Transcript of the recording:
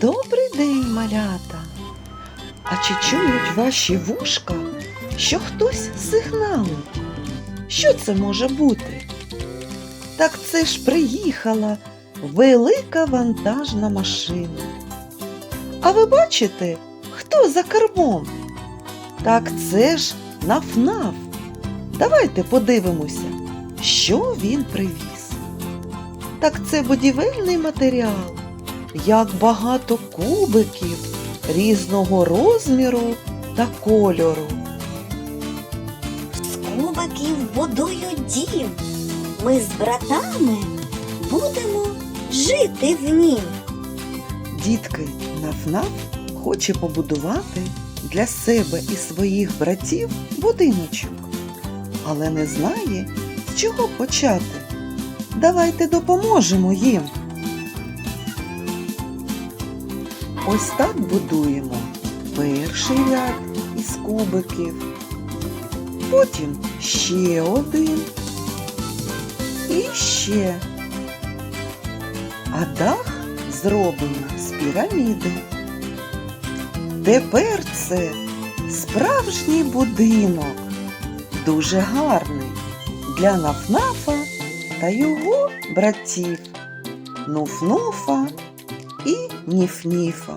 Добрий день, малята. А чи чують ваші вушка, що хтось сигналить? Що це може бути? Так це ж приїхала велика вантажна машина. А ви бачите, хто за кермом? Так це ж нафнаф. Давайте подивимося, що він привіз. Так це будівельний матеріал. Як багато кубиків різного розміру та кольору. З кубиків будують дім. Ми з братами будемо жити в нім. Дітки, Нафнаф хоче побудувати для себе і своїх братів будиночок, але не знає, з чого почати. Давайте допоможемо їм. Ось так будуємо перший ряд із кубиків, потім ще один. І ще. А дах зроблено з піраміди. Тепер це справжній будинок, дуже гарний для Нафнафа та його братів. Нуфнуфа і Ніфніфа.